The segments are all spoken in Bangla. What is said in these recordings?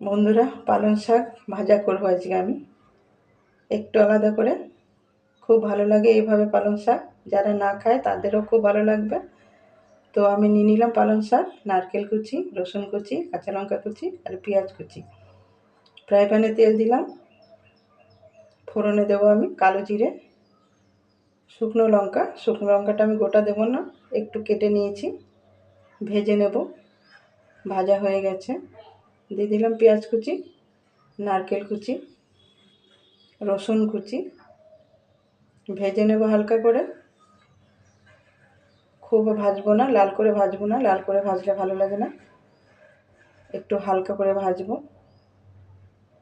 বন্ধুরা, পালং শাক ভাজা করব আজকে আমি। একটু আলাদা করে। খুব ভালো লাগে এইভাবে পালং শাক। যারা না খায়, তাদেরও খুব ভালো লাগবে। তো আমি নিয়ে নিলাম পালং শাক, নারকেল কুচি, রসুন কুচি, কাঁচা লঙ্কা কুচি আর পেঁয়াজ কুচি। ফ্রাই প্যানে তেল দিলাম। ফোড়নে দেবো আমি কালো জিরে, শুকনো লঙ্কা। শুকনো লঙ্কাটা আমি গোটা দেবো না, একটু কেটে নিয়েছি। ভেজে নেব। ভাজা হয়ে গেছে। দিয়ে দিলাম পেঁয়াজ কুচি, নারকেল কুচি, রসুন কুচি। ভেজে নেব হালকা করে। খুব ভাজবো না, লাল করে ভাজবো না, লাল করে ভাজলে ভালো লাগে না। একটু হালকা করে ভাজবো।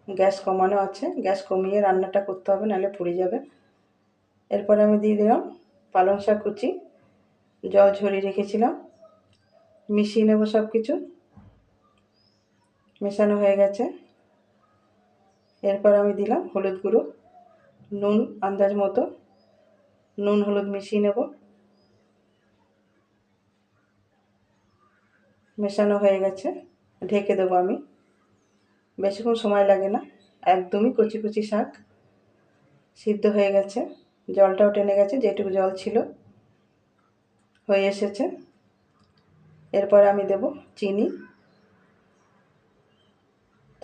গ্যাস কমানো আছে, গ্যাস কমিয়ে রান্নাটা করতে হবে, নাহলে পুড়ে যাবে। এরপরে আমি দিয়ে দিলাম পালং শাক কুচি। জল ঝরিয়ে রেখেছিলাম। মিশিয়ে নেব সব কিছু মেশানো হয়ে গেছে। এরপর আমি দিলাম হলুদ গুঁড়ো, নুন আন্দাজ মতো, নুন হলুদ মিশিয়ে নেব। মেশানো হয়ে গেছে, ঢেকে দেবো আমি। বেশিক্ষণ সময় লাগে না, একদমই কচি কচি শাক সিদ্ধ হয়ে গেছে। জলটাও টেনে গেছে, যেটুকু জল ছিল হয়ে এসেছে। এরপর আমি দেব চিনি।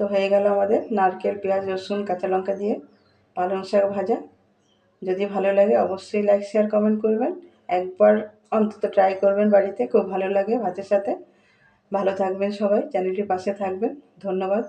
তো হয়ে গেল আমাদের নারকেল, পেঁয়াজ, রসুন, কাঁচা লঙ্কা দিয়ে পালং শাক ভাজা। যদি ভালো লাগে অবশ্যই লাইক শেয়ার কমেন্ট করবেন। একবার অন্তত ট্রাই করবেন বাড়িতে, খুব ভালো লাগে ভাতের সাথে। ভালো থাকবেন সবাই চ্যানেলটির পাশে থাকবেন। ধন্যবাদ।